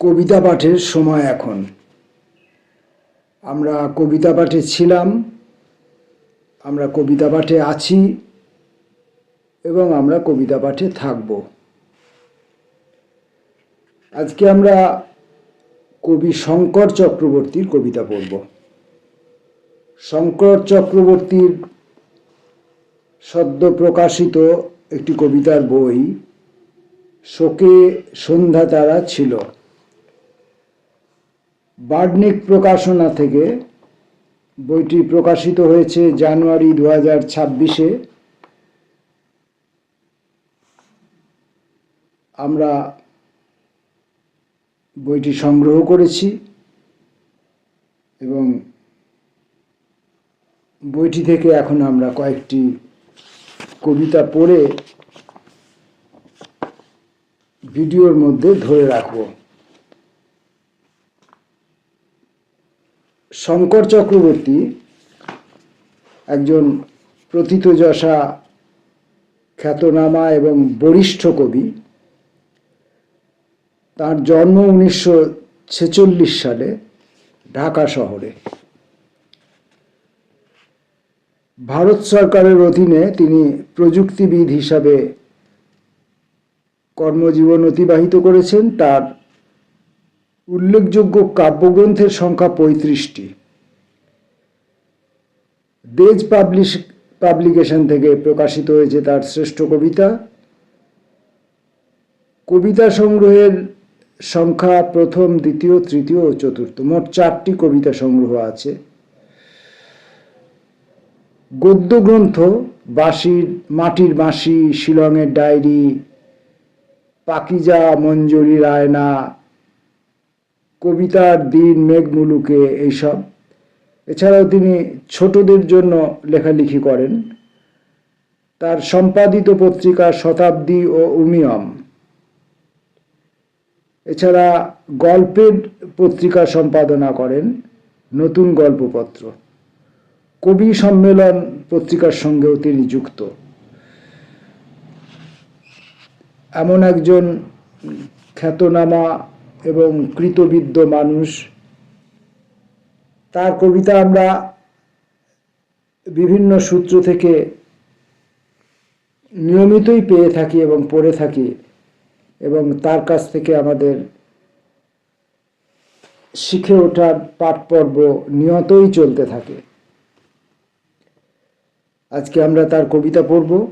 কবিতা পাঠের সময় এখন। আমরা কবিতা পাঠে ছিলাম, আমরা কবিতা পাঠে আছি এবং আমরা কবিতা পাঠে থাকব। আজকে আমরা কবি শঙ্কর চক্রবর্তীর কবিতা পড়ব। শঙ্কর চক্রবর্তীর সদ্য প্রকাশিত একটি কবিতার বই, শোকে সন্ধ্যা তারা ছিল। বার্ডনিক প্রকাশনা থেকে বইটি প্রকাশিত হয়েছে জানুয়ারি দু হাজার ছাব্বিশে। আমরা বইটি সংগ্রহ করেছি এবং বইটি থেকে এখন আমরা কয়েকটি কবিতা পড়ে ভিডিওর মধ্যে ধরে রাখব। শঙ্কর চক্রবর্তী একজন প্রথিতযশা খ্যাতনামা এবং বরিষ্ঠ কবি। তার জন্ম উনিশশো ছেচল্লিশ সালে ঢাকা শহরে। ভারত সরকারের অধীনে তিনি প্রযুক্তিবিদ হিসাবে কর্মজীবন অতিবাহিত করেছেন। তার উল্লেখযোগ্য কাব্যগ্রন্থের সংখ্যা পঁয়ত্রিশটি। দেজ পাবলিশ পাবলিকেশন থেকে প্রকাশিত হয়েছে তার শ্রেষ্ঠ কবিতা। কবিতা সংগ্রহের সংখ্যা প্রথম, দ্বিতীয়, তৃতীয় ও চতুর্থ। মোট চারটি কবিতা সংগ্রহ আছে। গদ্য গ্রন্থ বাঁশির, মাটির বাঁশি, শিলংয়ের ডায়েরি, পাকিজা, মঞ্জুরি, রায়না কবিতার দিন মেঘমুলুকে এইসব। এছাড়াও তিনি ছোটদের জন্য লেখালেখি করেন। তার সম্পাদিত পত্রিকা শতাব্দী ও উমিয়ম। এছাড়া গল্পের পত্রিকা সম্পাদনা করেন নতুন গল্পপত্র। কবি সম্মেলন পত্রিকার সঙ্গেও তিনি যুক্ত। এমন একজন খ্যাতনামা এবং কৃতবিদ্য মানুষ। তার কবিতা আমরা বিভিন্ন সূত্র থেকে নিয়মিতই পেয়ে থাকি এবং পড়ে থাকি এবং তার কাছ থেকে আমাদের শিখে ওঠার পাঠ পর্ব নিয়তই চলতে থাকে। আজকে আমরা তার কবিতা পড়ব।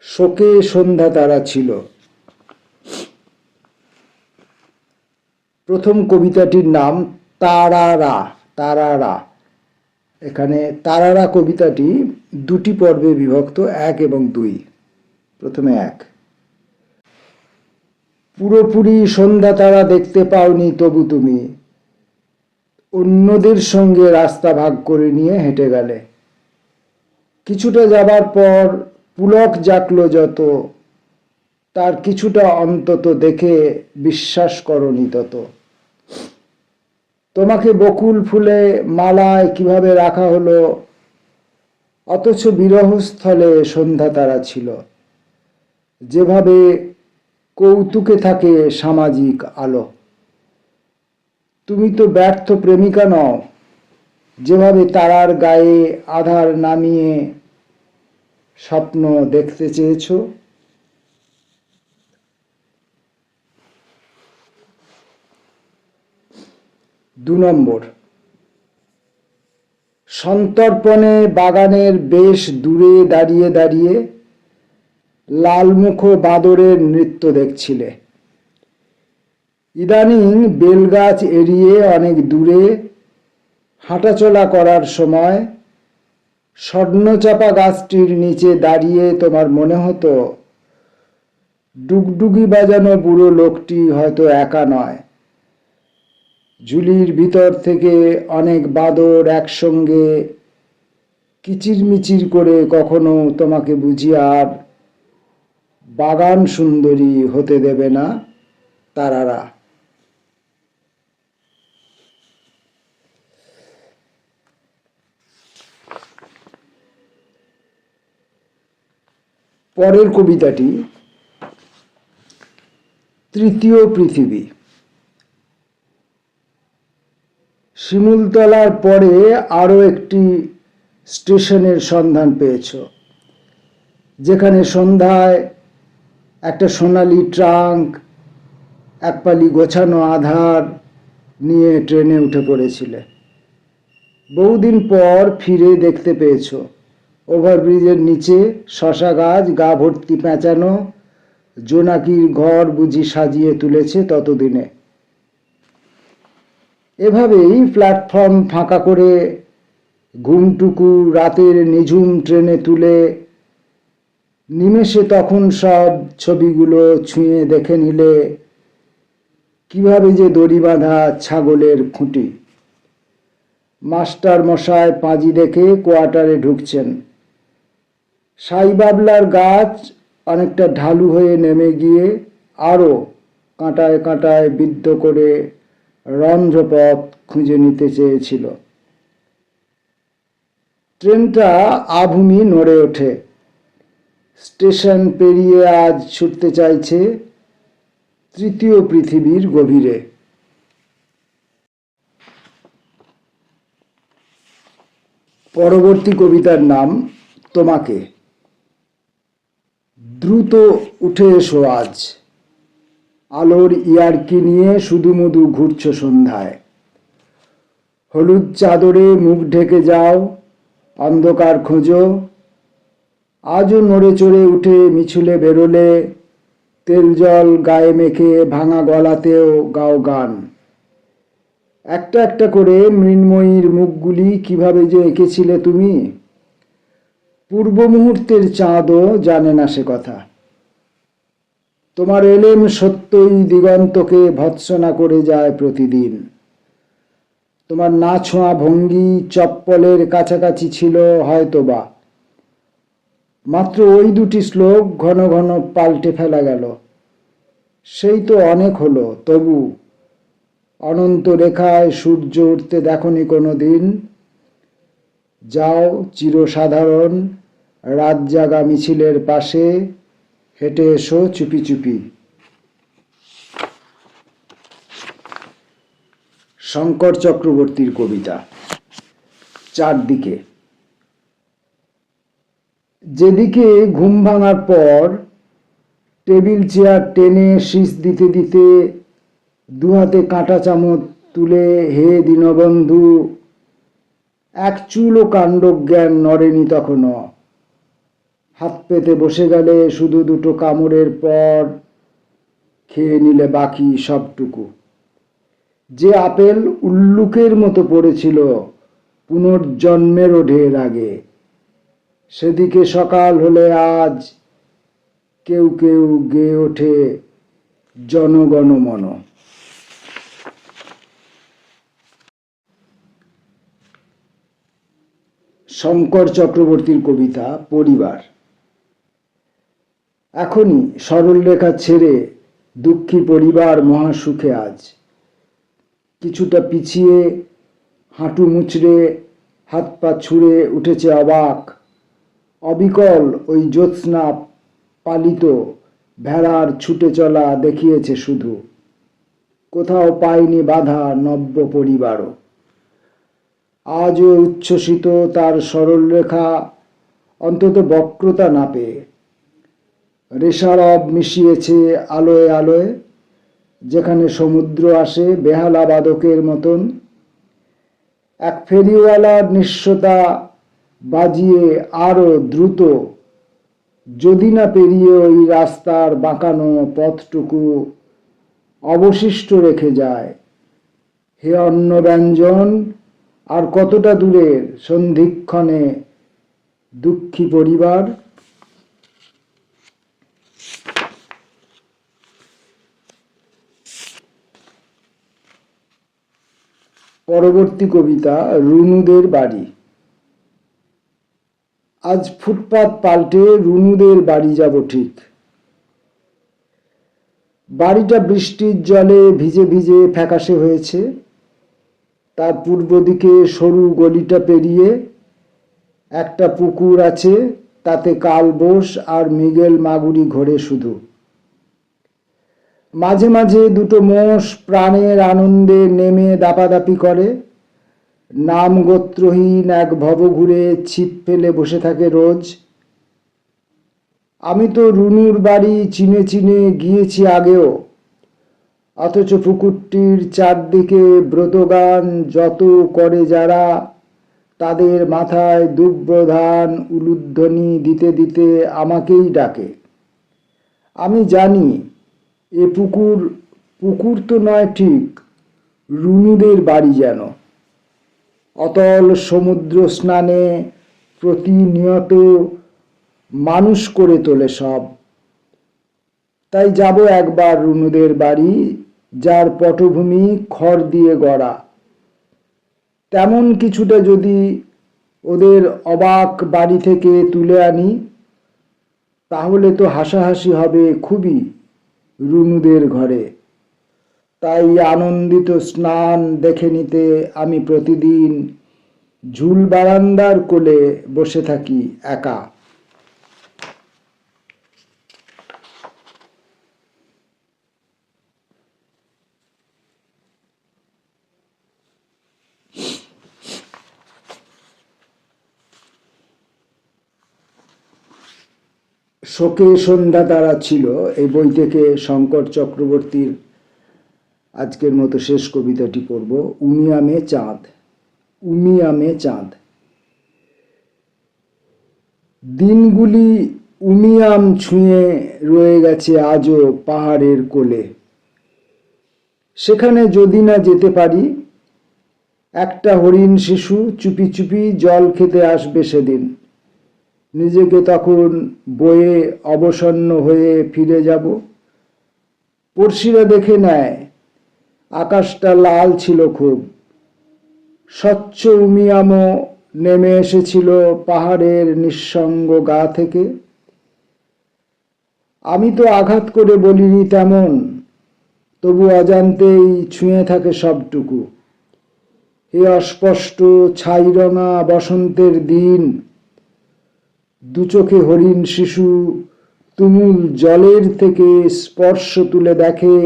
শোকে সন্ধ্যা তারা ছিল। প্রথম কবিতাটির নাম তারারা তারারা। এখানে তারারা কবিতাটি দুটি পর্বে বিভক্ত, এক এবং দুই। প্রথমে এক। পুরোপুরি সন্ধ্যা তারা দেখতে পাওনি তবু তুমি। অন্যদের সঙ্গে রাস্তা ভাগ করে নিয়ে হেঁটে গেলে। কিছুটা যাবার পর পুলক জাকলো যত, তার কিছুটা অন্তত দেখে বিশ্বাস করনি তত। তোমাকে বকুল ফুলে মালায় কীভাবে রাখা হলো? অথচ বিরহস্থলে সন্ধ্যা তারা ছিল। যেভাবে কৌতুকে থাকে সামাজিক আলো। তুমি তো ব্যর্থ প্রেমিকা নও। যেভাবে তারার গায়ে আধার নামিয়ে স্বপ্ন দেখতে চেয়েছ। দু নম্বর। সন্তর্পণে বাগানের বেশ দূরে দাঁড়িয়ে দাঁড়িয়ে লালমুখ বাদরের নৃত্য দেখছিলে। ইদানিং বেলগাছ এড়িয়ে অনেক দূরে হাঁটাচলা করার সময় স্বর্ণচাপা গাছটির নিচে দাঁড়িয়ে তোমার মনে হতো, ডুগডুগি বাজানো বুড়ো লোকটি হয়তো একা নয়। ঝুলির ভিতর থেকে অনেক বাদর একসঙ্গে কিচিরমিচির করে কখনো তোমাকে বুঝি আর বাগান সুন্দরী হতে দেবে না তারারা। পরের কবিতাটি তৃতীয় পৃথিবী। শিমুলতলার পরে আরও একটি স্টেশনের সন্ধান পেয়েছ, যেখানে সন্ধ্যায় একটা সোনালি ট্রাঙ্ক এক পালি গোছানো আধার নিয়ে ট্রেনে উঠে পড়েছিলে। বহুদিন পর ফিরে দেখতে পেয়েছ, ওভারব্রিজের নিচে শশা গাছ, গা ভর্তি পেঁচানো, জোনাকির ঘর বুঝি সাজিয়ে তুলেছে ততদিনে। এভাবেই প্ল্যাটফর্ম ফাঁকা করে ঘুমটুকু রাতের নিঝুম ট্রেনে তুলে নিমেষে তখন সব ছবিগুলো ছুঁয়ে দেখে নিলে কীভাবে যে দড়ি বাঁধা ছাগলের খুঁটি। মাস্টার মশাই পাঁজি দেখে কোয়ার্টারে ঢুকছেন। সাইবাবলার গাছ অনেকটা ঢালু হয়ে নেমে গিয়ে আরও কাঁটায় কাঁটায় বিদ্ধ করে রন্ধ্রপথ খুঁজে নিতে চেয়েছিল। ট্রেনটা আভূমি নড়ে ওঠে। স্টেশন পেরিয়ে আজ ছুটতে চাইছে তৃতীয় পৃথিবীর গভীরে। পরবর্তী কবিতার নাম তোমাকে। দ্রুত উঠে এসো আজ। আলোর ইয়ারকি নিয়ে শুধু মধু ঘুরছ সন্ধ্যায়। হলুদ চাদরে মুখ ঢেকে যাও, অন্ধকার খোঁজো। আজও নড়ে চড়ে উঠে মিছুলে বেরোলে, তেল জল গায়ে মেখে ভাঙা গলাতেও গাও গান। একটা একটা করে মৃন্ময়ীর মুখগুলি কীভাবে যে এঁকেছিলে তুমি? পূর্ব মুহূর্তের চাঁদও জানে না সে কথা। তোমার এলেম সত্যই দিগন্তকে ভৎসনা করে যায় প্রতিদিন। তোমার না ছোঁয়া ভঙ্গি চপ্পলের কাছাকাছি ছিল হয়তোবা। মাত্র ওই দুটি শ্লোক ঘন ঘন পাল্টে ফেলা গেল। সেই তো অনেক হলো, তবু অনন্ত রেখায় সূর্য উঠতে দেখনি কোনো দিন যাও চিরসাধারণ রাত জাগা মিছিলের পাশে। হেঁটে এসো, চুপি চুপি। শঙ্কর চক্রবর্তীর কবিতা, চারদিকে। যেদিকে ঘুম ভাঙার পর, টেবিল, চেয়ার টেনে শীষ দিতে দিতে দুহাতে কাঁটা চামচ তুলে, হে দীনবন্ধু, এক চুলও কাণ্ডজ্ঞান নড়েনি তখনও। হাত পেতে বসে গেলে শুধু দুটো কামড়ের পর খেয়ে নিলে বাকি সবটুকু। যে আপেল উল্লুকের মতো পড়েছিল পুনর্জন্মেরও ঢের আগে। সেদিকে সকাল হলে আজ কেউ কেউ গেয়ে ওঠে জনগণমন। শঙ্কর চক্রবর্তীর কবিতা, পরিবার। এখনই সরলরেখা ছেড়ে দুঃখী পরিবার মহাসুখে আজ। কিছুটা পিছিয়ে হাঁটু মুচড়ে, হাত পা ছুঁড়ে উঠেছে অবাক। অবিকল ওই জ্যোৎস্না পালিত, ভেড়ার ছুটে চলা দেখিয়েছে শুধু। কোথাও পায়নি বাধা নব্য পরিবারও। আজও উচ্ছ্বসিত তার সরলরেখা অন্তত বক্রতা না পেয়ে রেশারব মিশিয়েছে আলোয় আলোয়, যেখানে সমুদ্র আসে বেহালা বাদকের মতন। এক ফেরিওয়ালার নিঃস্বতা বাজিয়ে আরও দ্রুত, যদি না পেরিয়ে ওই রাস্তার বাঁকানো পথটুকু অবশিষ্ট রেখে যায়। হে অন্ন ব্যঞ্জন, আর কতটা দূরের সন্ধিক্ষণে দুঃখী পরিবার? পরবর্তী কবিতা রুনুদের বাড়ি। আজ ফুটপাত পাল্টে রুনুদের বাড়ি যাব ঠিক। বাড়িটা বৃষ্টির জলে ভিজে ভিজে ফ্যাকাশে হয়েছে। তার পূর্ব দিকে সরু গলিটা পেরিয়ে একটা পুকুর আছে, তাতে কালবোস আর মিগেল মাগুরি ঘোরে শুধু। মাঝে মাঝে দুটো মোষ প্রাণের আনন্দে নেমে দাপাদাপি করে। নাম গোত্রহীন এক ভবঘুরে ছিপ ফেলে বসে থাকে রোজ। আমি তো রুনুর বাড়ি চিনে চিনে গিয়েছি আগেও। অথচ পুকুরটির চারদিকে ব্রতগান যত করে যারা, তাদের মাথায় দুব্রধান উলুধ্বনি দিতে দিতে আমাকেই ডাকে। আমি জানি এ পুকুর পুকুর তো নয় ঠিক, রুনুদের বাড়ি যেন। অতল সমুদ্র স্নানে প্রতিনিয়ত মানুষ করে তোলে সব। তাই যাব একবার রুনুদের বাড়ি, যার পটভূমি খড় দিয়ে গড়া। তেমন কিছুটা যদি ওদের অবাক বাড়ি থেকে তুলে আনি, তাহলে তো হাসাহাসি হবে খুবই। রুনুদের ঘরে। তাই আনন্দিত স্নান দেখে নিতে আমি প্রতিদিন ঝুল বারান্দার কোলে বসে থাকি একা। শোকে সন্ধ্যা তারা ছিল। এই বই থেকে শঙ্কর চক্রবর্তীর আজকের মতো শেষ কবিতাটি পড়ব। উমিয়ামে চাঁদ। উমিয়ামে চাঁদ। দিনগুলি উমিয়াম ছুঁয়ে রয়ে গেছে আজও পাহাড়ের কোলে। সেখানে যদি না যেতে পারি, একটা হরিণ শিশু চুপি চুপি জল খেতে আসবে সেদিন। নিজেকে তখন বয়ে অবসন্ন হয়ে ফিরে যাব। পড়শিরা দেখে নেয়, আকাশটা লাল ছিল খুব। স্বচ্ছ উমিয়ামও নেমে এসেছিল পাহাড়ের নিঃসঙ্গ গা থেকে। আমি তো আঘাত করে বলিনি তেমন, তবু অজান্তেই ছুঁয়ে থাকে সবটুকু। এ অস্পষ্ট ছাইরঙা বসন্তের দিন দু চোখে হরিণ শিশু তুমুল জলের থেকে স্পর্শ তুলে দেখে।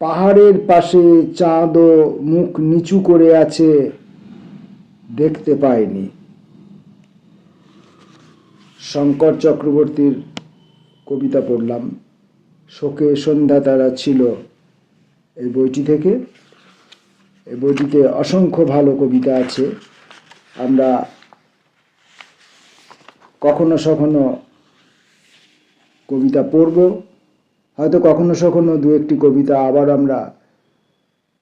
পাহাড়ের পাশে চাঁদও মুখ নিচু করে আছে, দেখতে পায়নি। শঙ্কর চক্রবর্তীর কবিতা পড়লাম। শোকে সন্ধ্যা তারা ছিল। এই বইটি থেকে, এই বইটিতে অসংখ্য ভালো কবিতা আছে। আমরা কখনো সখনো কবিতা পড়ব, হয়তো কখনো সখনো দু একটি কবিতা আবার আমরা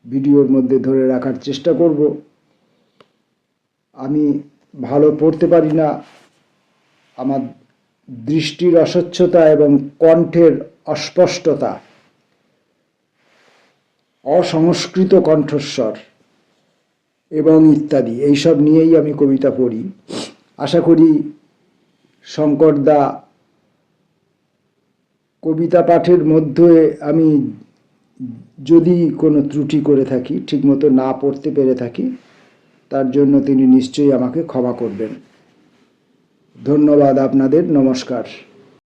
ভিডিওর মধ্যে ধরে রাখার চেষ্টা করব। আমি ভালো পড়তে পারি না। আমার দৃষ্টির অস্বচ্ছতা এবং কণ্ঠের অস্পষ্টতা। অসংস্কৃত কণ্ঠস্বর এবং ইত্যাদি, এইসব নিয়েই আমি কবিতা পড়ি। আশা করি শঙ্করদা কবিতা পাঠের মধ্যে আমি যদি কোনো ত্রুটি করে থাকি, ঠিকমতো না পড়তে পেরে থাকি, তার জন্য তিনি নিশ্চয়ই আমাকে ক্ষমা করবেন। ধন্যবাদ আপনাদের, নমস্কার।